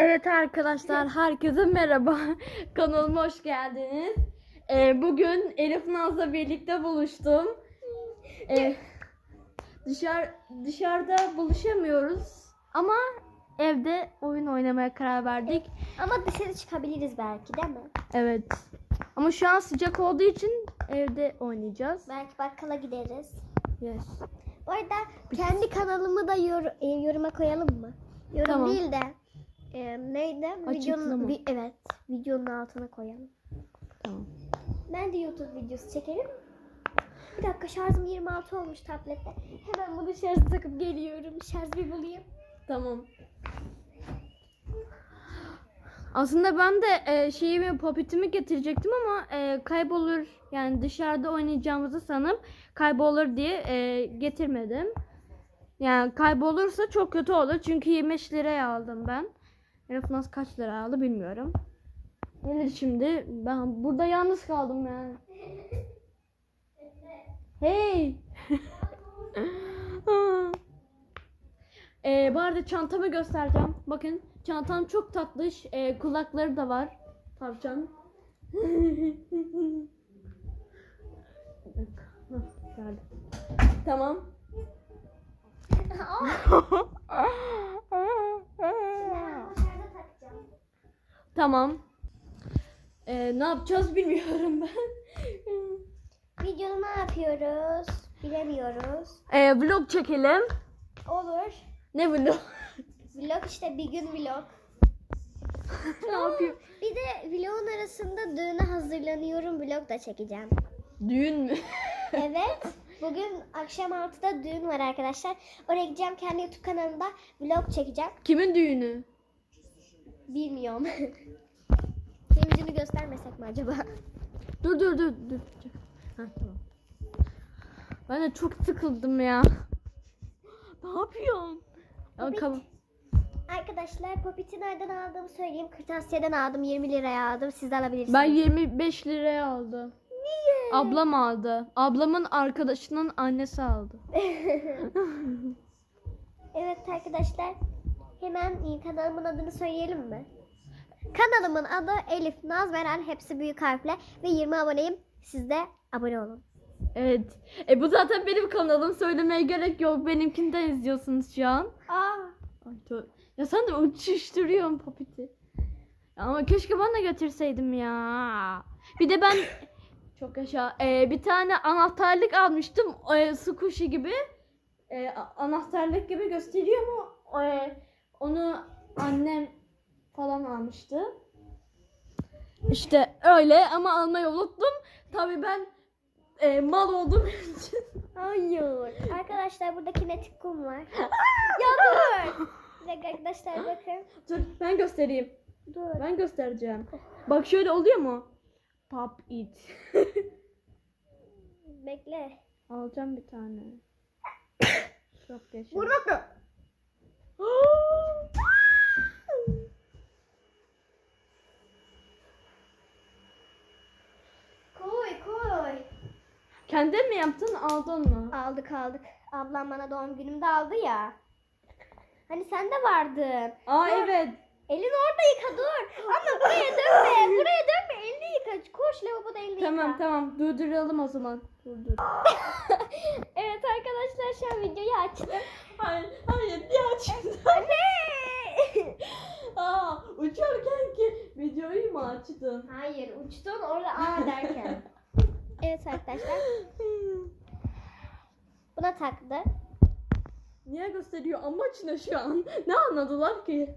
Evet arkadaşlar, herkese merhaba. Kanalıma hoş geldiniz. Ee, bugün Elif Naz'la birlikte buluştum. Ee, dışarı dışarıda buluşamıyoruz ama evde oyun oynamaya karar verdik. Ama dışarı çıkabiliriz belki değil mi? Evet. Ama şu an sıcak olduğu için evde oynayacağız. Belki bakkala gideriz. Yes. Bu arada kendi kanalımı da yor- e, yoruma koyalım mı? Yorum Tamam. değil de e, neydi? Videonun, vi- evet. Videonun altına koyalım. Tamam. Ben de YouTube videosu çekerim. Bir dakika şarjım 26 olmuş tablette. Hemen bunu şarj takıp geliyorum. Şarj bir bulayım. Tamam. Aslında ben de e, şeyimi popitimi getirecektim ama e, kaybolur yani dışarıda oynayacağımızı sanıp kaybolur diye e, getirmedim. Yani kaybolursa çok kötü olur çünkü 25 liraya aldım ben. Nasıl kaç lira aldı bilmiyorum. Gelir şimdi ben burada yalnız kaldım yani. Hey. Ee, bu arada çantamı göstereceğim. Bakın çantam çok tatlış. Ee, kulakları da var. Tavşan. Tamam. tamam. Ee, ne yapacağız bilmiyorum ben. Videoda ne yapıyoruz? Bilemiyoruz. Ee, vlog çekelim. Olur. Ne vlog? Vlog işte bir gün vlog. ne yapayım? Bir de vlogun arasında düğüne hazırlanıyorum. Vlog da çekeceğim. Düğün mü? Evet. Bugün akşam 6'da düğün var arkadaşlar. Oraya gideceğim. Kendi YouTube kanalımda vlog çekeceğim. Kimin düğünü? Bilmiyorum. Yüzünü göstermesek mi acaba? Dur dur dur dur. Ha, tamam. Ben de çok sıkıldım ya. Ne yapıyorsun? Ya, Hobbit. kam- Arkadaşlar Popit'i nereden aldığımı söyleyeyim. Kırtasiye'den aldım. 20 liraya aldım. Siz de alabilirsiniz. ben 25 liraya aldım. Niye? Ablam aldı. Ablamın arkadaşının annesi aldı. Evet arkadaşlar. Hemen e, kanalımın adını söyleyelim mi? Kanalımın adı Elif Naz Veren. Hepsi büyük harfle. Ve 20 aboneyim. Siz de abone olun. Evet. E bu zaten benim kanalım. Söylemeye gerek yok. Benimkinden izliyorsunuz şu an. Aa. Ay, tö- ya sen de uçuşturuyorsun popiti. Ama keşke de götürseydim ya. Bir de ben çok yaşa. Ee, bir tane anahtarlık almıştım. Ee, squishy gibi. A- anahtarlık gibi gösteriyor mu? Ee, onu annem falan almıştı. İşte öyle ama almayı unuttum. Tabii ben e, mal olduğum için. Hayır. Arkadaşlar burada kinetik kum var. ya dur. Bir dakika arkadaşlar bakın. Dur ben göstereyim. Dur. Ben göstereceğim. Bak şöyle oluyor mu? Pop it. Bekle. Alacağım bir tane. Çok yaşa. Vurma. Koy koy. Kendin mi yaptın aldın mı? Aldık aldık. Ablam bana doğum günümde aldı ya. Hani sen de vardın. Aa Dur. evet. Elini orada yıka dur. Ama buraya dönme. Buraya dönme. Elini yıka. Koş lavaboda elini Tamam yıka. tamam durduralım o zaman. Durdur. evet arkadaşlar şu an videoyu açtım. Hayır hayır açtın? Anne. Aa uçarken ki videoyu mu açtın? Hayır uçtun orada aa derken. evet arkadaşlar. Buna taktı. Niye gösteriyor amaç ne şu an? Ne anladılar ki?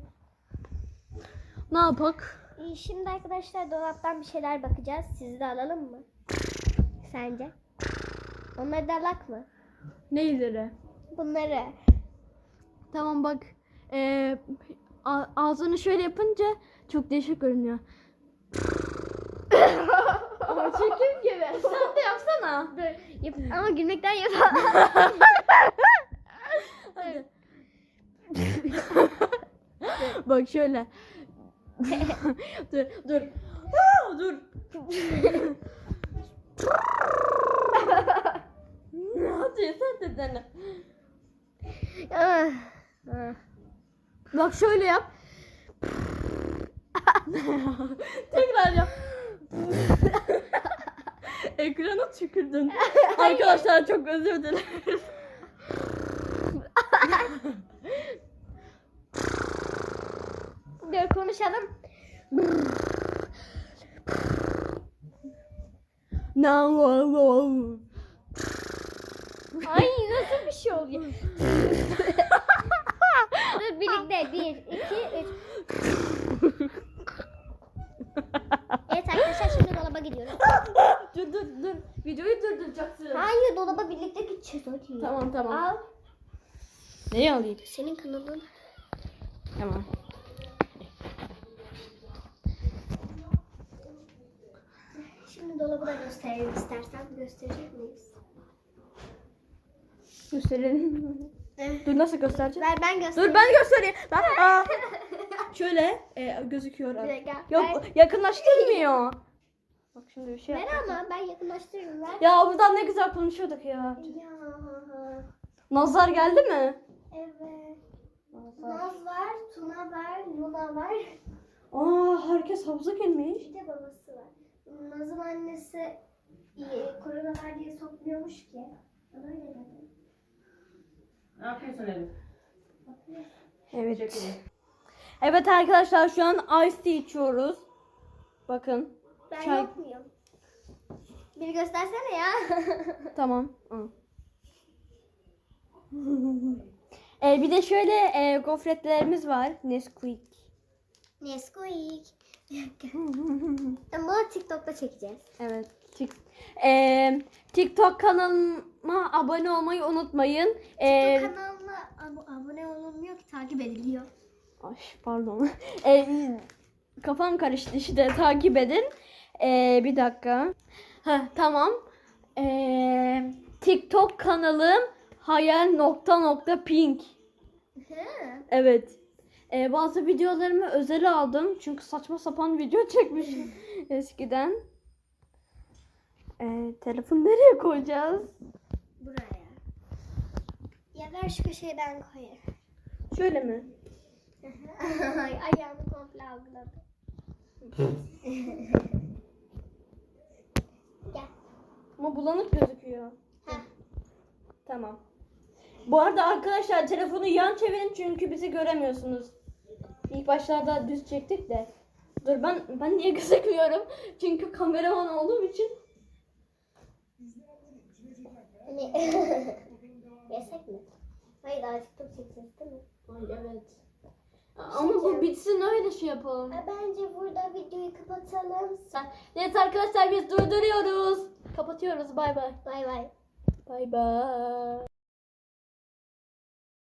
Ne yapak? İyi, Şimdi arkadaşlar dolaptan bir şeyler bakacağız. Sizi de alalım mı? Sence? Onları da alak mı? Neyleri? Bunları. Tamam bak. Ee, ağzını şöyle yapınca çok değişik görünüyor. Ama çekim gibi. Sen de yapsana. Dur. Yap ama gülmekten yap. Hadi. bak şöyle. dur dur. Dur. Hadi sen de dene. Bak şöyle yap. Tekrar yap. Ekrana tükürdün. Arkadaşlar çok özür dilerim. Dur konuşalım. No, no, no. Ay nasıl bir şey oluyor? Birlikte. Bir, iki, üç. Evet arkadaşlar şimdi dolaba gidiyoruz. dur dur dur. Videoyu durduracaksın. Hayır dolaba birlikte gideceğiz hadi. Tamam tamam. Al. Neyi alayım? Senin kanalın. Tamam. Şimdi dolabı da gösterelim istersen. Gösterecek miyiz? Gösterelim. dur nasıl göstereceğim? Ver ben göstereyim. Dur ben göstereyim. Ben, aa, şöyle e, gözüküyor. Bir dakika. Yok Ver. yakınlaştırmıyor. Bak şimdi bir şey Ver yapacağım. ama ben yakınlaştırırım ver. Ya buradan ne güzel konuşuyorduk ya. Ya. Nazar geldi mi? Evet. Naz var, Tuna var, Luna var. Aa herkes havuza girmiş. Bir de babası var. Naz'ın annesi e, korona var diye sokmuyormuş ki. Öyle dedi. Ne yapıyorsun Elif? Evet. Evet arkadaşlar şu an ice tea içiyoruz. Bakın. Ben Çay. yok muyum? Bir göstersene ya. Tamam. E, bir de şöyle e, gofretlerimiz var. Nesquik. Nesquik. Ama TikTok'ta çekeceğiz. Evet. Tik- e, TikTok kanalıma abone olmayı unutmayın. E, TikTok kanalına ab- abone olunmuyor ki takip ediliyor. Ay pardon. E, kafam karıştı işte takip edin. E, bir dakika. Heh, tamam. E, TikTok kanalım hayal nokta nokta pink. Evet. E, bazı videolarımı özel aldım. Çünkü saçma sapan video çekmişim eskiden. E, telefonu nereye koyacağız? Buraya. Ya ver şu köşeye ben koyayım. Şöyle mi? Ay, Ayağını komple algıladı. Gel. Ama bulanık gözüküyor. Heh. Tamam. Bu arada arkadaşlar telefonu yan çevirin çünkü bizi göremiyorsunuz. İlk başlarda düz çektik de. Dur ben ben niye gözükmüyorum? Çünkü kameraman olduğum için. Hani yesek mi? Hayır daha TikTok çekeceğiz değil mi? Ay evet. Ama bu bitsin öyle şey yapalım. Ha, Bence burada videoyu kapatalım. Evet arkadaşlar biz durduruyoruz. Kapatıyoruz. Bay bay. Bay bay. Bay bay.